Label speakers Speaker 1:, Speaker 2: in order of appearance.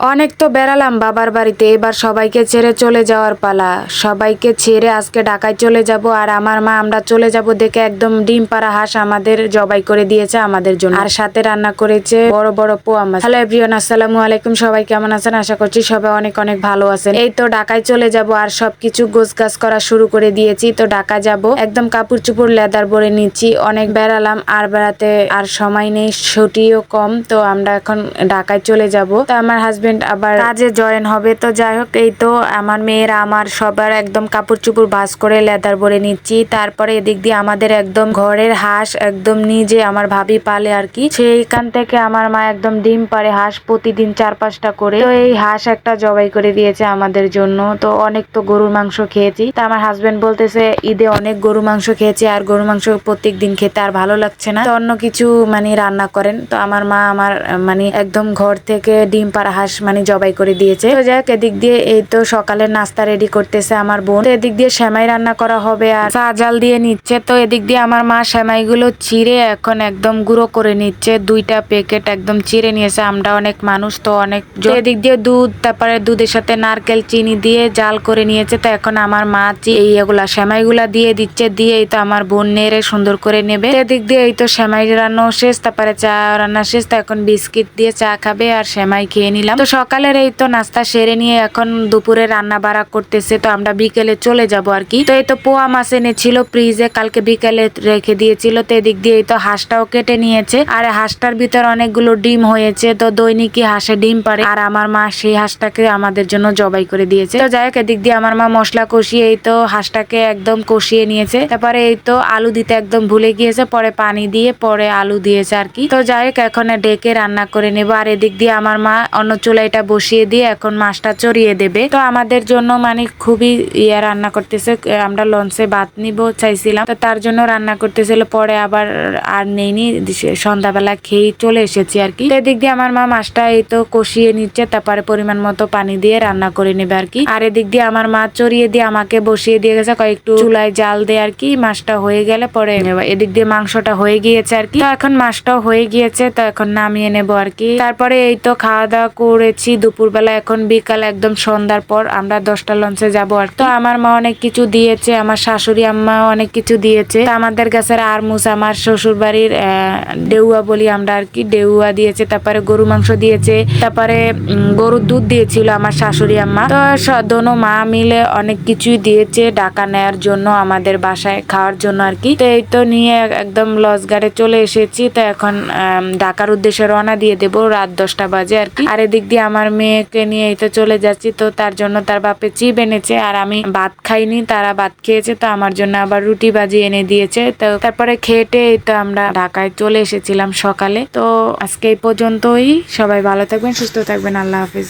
Speaker 1: অনেক তো বেড়ালাম বাবার বাড়িতে, এবার সবাইকে ছেড়ে চলে যাওয়ার পালা। সবাইকে ছেড়ে আজকে ঢাকায় চলে যাব আর আমার মা আমরা চলে যাব দেখে একদম ডিম পাড়া হাঁস আমাদের জবাই করে দিয়েছে আমাদের জন্য। আর সাথে রান্না করেছে বড় বড় পোয়া মাছ। হ্যালো এভরিওয়ান, আসসালামু আলাইকুম। সবাই কেমন আছেন? আশা করছি সবাই অনেক অনেক ভালো আছেন। এই তো ঢাকায় চলে যাব আর সবকিছু গোছ গাছ করা শুরু করে দিয়েছি। তো ঢাকা যাব, একদম কাপড় চুপড় লেদার পরে নিচ্ছি। অনেক বেড়ালাম, আর বেড়াতে আর সময় নেই, ছুটিও কম। তো আমরা এখন ঢাকায় চলে যাব। তো আমার হাজবেন্ড আবার কাজে জয়েন হবে। তো যাই হোক, এই তো আমার মেয়েরা, আমার সবার একদম কাপড় চুপড় ভাস করে লেদার ভরে নিচ্ছি। তারপরে এদিক দিয়ে আমাদের একদম ঘরের হাঁস একদম নিজে আমার ভাবি পালে আর কি। সেইখান থেকে আমার মা একদম ডিম পারে হাঁস প্রতিদিন চার পাঁচটা করে। তো এই হাঁস একটা জবাই করে দিয়েছে আমাদের জন্য। তো অনেক তো গরুর মাংস খেয়েছি। তা আমার হাজবেন্ড বলতেছে, ঈদে অনেক গরু মাংস খেয়েছি আর গরু মাংস প্রত্যেক দিন খেতে আর ভালো লাগছে না। তো অন্য কিছু মানে রান্না করেন। তো আমার মা আমার মানে একদম ঘর থেকে ডিম পাড়া হাঁস মানে জবাই করে দিয়েছে। তো যাক এদিক দিয়ে এই তো সকালের নাস্তা রেডি করতেছে আমার বোন। এদিক দিয়ে সেমাই রান্না করা হবে আর চা জাল দিয়ে নিচ্ছে। তো এদিক দিয়ে আমার মা সেমাই গুলো চিড়ে এখন একদম গুঁড়ো করে নিচ্ছে। দুইটা প্যাকেট একদম চিড়ে নিয়েছে। আমরা অনেক মানুষ, তো অনেক এদিক দিয়ে দুধ, তারপরে দুধের সাথে নারকেল, চিনি দিয়ে জাল করে নিয়েছে। তো এখন আমার মা এই এগুলা সেমাই গুলা দিয়ে দিচ্ছে। দিয়ে এই তো আমার বোন নেড়ে সুন্দর করে নেবে। এদিক দিয়ে এই তো সেমাই রান্না শেষ, তারপরে চা রান্না শেষ। তো এখন বিস্কিট দিয়ে চা খাবে আর সেমাই খেয়ে নিলাম। তো সকালের এই তো নাস্তা সেরে নিয়ে এখন দুপুরে রান্না বাড়া করতেছে, তো আমরা বিকেলে চলে যাব আর কি। তো এই তো পোয়া মাছ এনেছিল, ফ্রিজে কালকে বিকেলে রেখে দিয়েছিল, তো এদিক দিয়ে এই তো হাঁসটাও কেটে নিয়েছে। আর হাঁসটার ভিতর অনেকগুলো ডিম হয়েছে, তো দৈনিকই হাঁসে ডিম পারে। আর আমার মা সেই হাঁসটাকে আমাদের জন্য জবাই করে দিয়েছে। তো যাই হোক, এদিক দিয়ে আমার মা মশলা কষিয়ে এই তো হাঁসটাকে একদম কষিয়ে নিয়েছে। তারপরে এই তো আলু দিতে একদম ভুলে গিয়েছে, পরে পানি দিয়ে পরে আলু দিয়েছে আর কি। তো যাই হোক, এখন ডেকে রান্না করে নেব। আর এদিক দিয়ে আমার মা অন্য চুলাইটা বসিয়ে দিয়ে এখন মাছটা চড়িয়ে দেবে। তো আমাদের জন্য মানে খুবই ইয়ে রান্না করতেছে। আমরা লঞ্চে ভাত নিব চাইছিলাম। তো তার জন্য রান্না করতেছিল। পরে আবার আর নেইনি। সন্ধ্যাবেলা খেয়ে চলে এসেছি আর কি। এদিক দিয়ে আমার মা মাছটা এই তো কষিয়ে নিচ্ছে। তারপরে পরিমাণ মতো পানি দিয়ে রান্না করে নেবে আর কি। আর এদিক দিয়ে আমার মা চড়িয়ে দিয়ে আমাকে বসিয়ে দিয়ে গেছে। কয়েকটু চুলায় জাল দিয়ে আর কি। মাছটা হয়ে গেলে পরে। এদিক দিয়ে মাংসটা হয়ে গিয়েছে আর কি। তো এখন মাছটাও হয়ে গিয়েছে। তো এখন নামিয়ে নেব আর কি। তারপরে এই তো খাওয়া দাওয়া করেছি, দুপুরবেলা এখন বিকাল, একদম সন্ধ্যার পর আমরা দশটা লঞ্চে যাব আর তো আমার মা অনেক কিছু দিয়েছে, আমার শাশুড়ি আম্মা অনেক কিছু দিয়েছে। আমাদের গাছের আরমুস, আমার শ্বশুর বাড়ির ডেউয়া বলি আমরা আর কি, ডেউয়া দিয়েছে, তারপরে গরু মাংস দিয়েছে, তারপরে গরুর দুধ দিয়েছিল আমার শাশুড়ি আম্মা। তো দোনো মা মিলে অনেক কিছুই দিয়েছে ডাকা নেয়ার জন্য, আমাদের বাসায় খাওয়ার জন্য আর কি। তো এই তো নিয়ে একদম লস গাড়ে চলে এসেছি। তো এখন ঢাকার উদ্দেশ্যে রওনা দিয়ে দেবো রাত দশটা বাজে আর কি। আর এদিক দিয়ে আমার মেয়েকে নিয়ে এই তো চলে যাচ্ছি। তো তার জন্য তার বাপে চিপ এনেছে আর আমি ভাত খাইনি, তারা ভাত খেয়েছে, তো আমার জন্য আবার রুটি বাজি এনে দিয়েছে। তো তারপরে খেটে এই তো আমরা ঢাকায় চলে এসেছিলাম সকালে। তো আজকে এই পর্যন্তই, সবাই ভালো থাকবেন, সুস্থ থাকবেন, আল্লাহ হাফিজ।